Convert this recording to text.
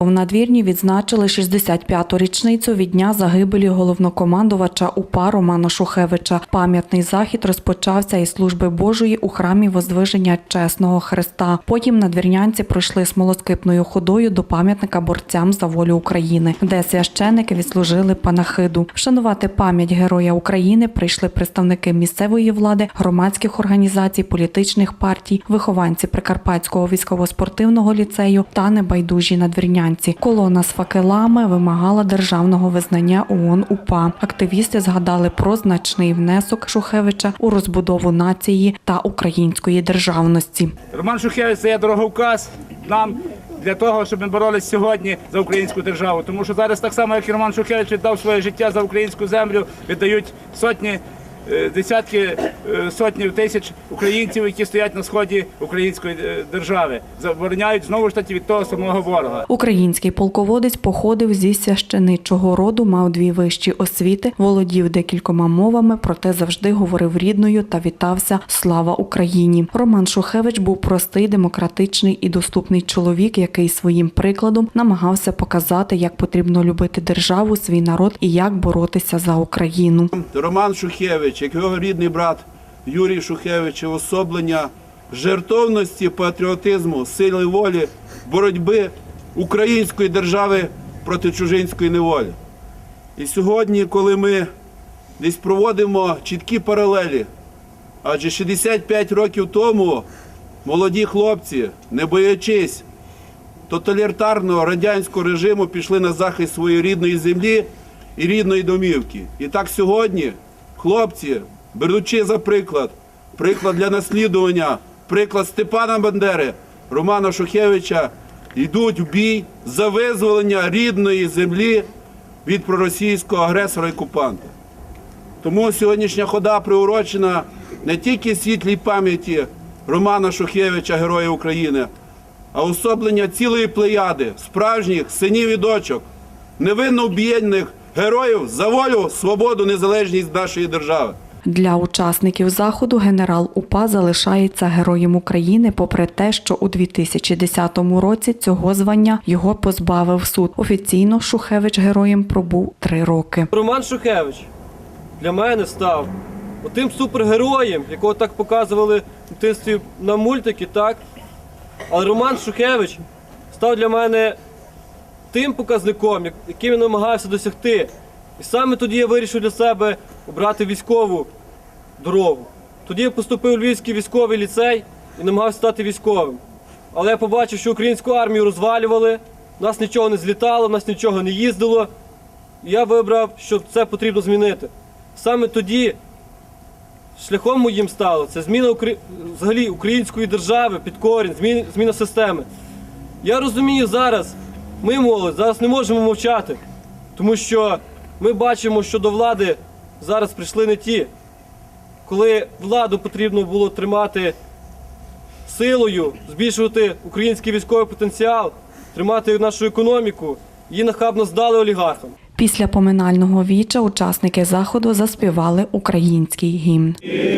В надвірні відзначили 65-ту річницю від дня загибелі головнокомандувача УПА Романа Шухевича. Пам'ятний захід розпочався із служби Божої у храмі Возвиження Чесного Христа. Потім надвірнянці пройшли смолоскипною ходою до пам'ятника борцям за волю України, де священики відслужили панахиду. Вшанувати пам'ять Героя України прийшли представники місцевої влади, громадських організацій, політичних партій, вихованці Прикарпатського військово-спортивного ліцею та небайдужі надвірнянці. Колона з факелами вимагала державного визнання ООН УПА. Активісти згадали про значний внесок Шухевича у розбудову нації та української державності. Роман Шухевич це є дороговказ нам для того, щоб ми боролися сьогодні за українську державу. Тому що зараз так само, як і Роман Шухевич віддав своє життя за українську землю, віддають сотні, е, десятки сотні тисяч українців, які стоять на сході української е, держави, забороняють знову ж таки від того самого ворога. Український полководець походив зі священичого роду, мав дві вищі освіти, володів декількома мовами, проте завжди говорив рідною та вітався Слава Україні. Роман Шухевич був простий, демократичний і доступний чоловік, який своїм прикладом намагався показати, як потрібно любити державу, свій народ і як боротися за Україну. Роман Шухевич, як його рідний брат Юрій Шухевич, особлення жертовності, патріотизму, сили волі, боротьби української держави проти чужинської неволі. І сьогодні, коли ми десь проводимо чіткі паралелі, адже 65 років тому молоді хлопці, не боячись тоталітарного радянського режиму пішли на захист своєї рідної землі і рідної домівки. І так сьогодні хлопці, беручи за приклад, приклад для наслідування, приклад Степана Бандери, Романа Шухевича, йдуть в бій за визволення рідної землі від проросійського агресора і окупанта. Тому сьогоднішня хода приурочена не тільки світлій пам'яті Романа Шухевича, Героя України, а особлення цілої плеяди справжніх синів і дочок, невинно вб'єнних героїв за волю, свободу, незалежність нашої держави. Для учасників заходу генерал УПА залишається героєм України, попри те, що у 2010 році цього звання його позбавив суд. Офіційно Шухевич героєм пробув три роки. Роман Шухевич для мене став тим супергероєм, якого так показували в дитинстві на мультики, так? Але Роман Шухевич став для мене тим показником, яким я намагався досягти. І саме тоді я вирішив для себе обрати військову дорогу. Тоді я поступив у Львівський військовий ліцей і намагався стати військовим. Але я побачив, що українську армію розвалювали, нас нічого не злітало, нас нічого не їздило. І я вибрав, що це потрібно змінити. Саме тоді шляхом моїм стало це зміна взагалі української держави під корінь, зміна, зміна системи. Я розумію зараз, ми молодь, зараз не можемо мовчати, тому що ми бачимо, що до влади зараз прийшли не ті. Коли владу потрібно було тримати силою, збільшувати український військовий потенціал, тримати нашу економіку, її нахабно здали олігархам. Після поминального віча учасники заходу заспівали український гімн. Ще